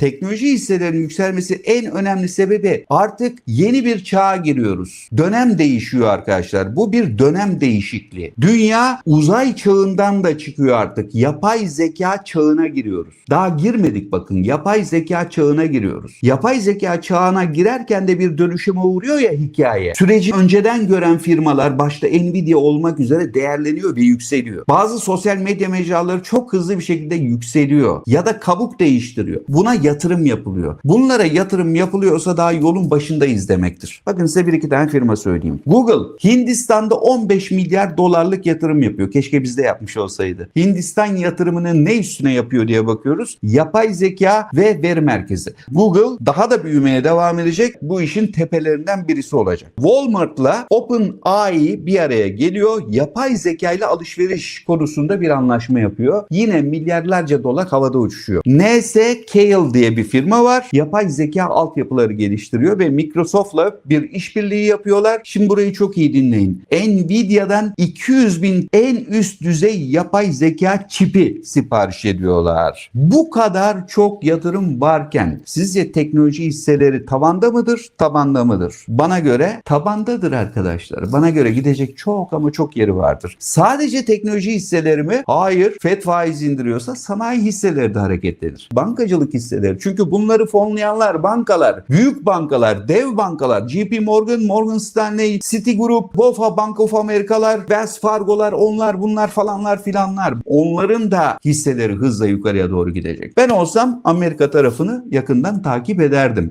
teknoloji hisselerinin yükselmesi en önemli sebebi artık yeni bir çağa giriyoruz. Dönem değişiyor arkadaşlar. Bu bir dönem değişikliği. Dünya uzay çağından da çıkıyor artık. Yapay zeka çağına giriyoruz. Daha girmedik bakın. Yapay zeka çağına giriyoruz. Yapay zeka çağına girerken de bir dönüşüme uğruyor ya hikaye. Süreci önceden gören firmalar başta Nvidia olmak üzere değerleniyor ve yükseliyor. Bazı sosyal medya mecraları çok hızlı bir şekilde yükseliyor ya da kabuk değiştiriyor. Buna yatırım yapılıyor. Bunlara yatırım yapılıyorsa daha yolun başındayız demektir. Bakın size bir iki tane firma söyleyeyim. Google Hindistan'da 15 milyar dolarlık yatırım yapıyor. Keşke bizde yapmış olsaydı. Hindistan yatırımını ne üstüne yapıyor diye bakıyoruz. Yapay zeka ve veri merkezi. Google daha da büyümeye devam edecek. Bu işin tepelerinden birisi olacak. Walmart'la OpenAI bir araya geliyor. Yapay zeka ile alışveriş konusunda bir anlaşma yapıyor. Yine milyarlarca dolar havada uçuşuyor. NS Kale diye bir firma var. Yapay zeka altyapıları geliştiriyor ve Microsoft'la bir işbirliği yapıyorlar. Şimdi burayı çok iyi dinleyin. Nvidia'dan 200 bin en üst düzey yapay zeka çipi sipariş ediyorlar. Bu kadar çok yatırım varken sizce teknoloji hisseleri tavanda mıdır, tabanda mıdır? Bana göre tabandadır arkadaşlar. Bana göre gidecek çok ama çok yeri vardır. Sadece teknoloji hisseleri mi? Hayır. FED faiz indiriyorsa sanayi hisseleri de hareketlenir. Bankacılık hisseleri. Çünkü bunları fonlayanlar bankalar, büyük bankalar, dev bankalar, JP Morgan, Morgan Stanley, Citigroup, BofA, Bank of America'lar, Wells Fargo'lar, onlar bunlar falanlar filanlar. Onların da hisseleri hızla yukarıya doğru gidecek. Ben olsam Amerika tarafını yakından takip ederdim.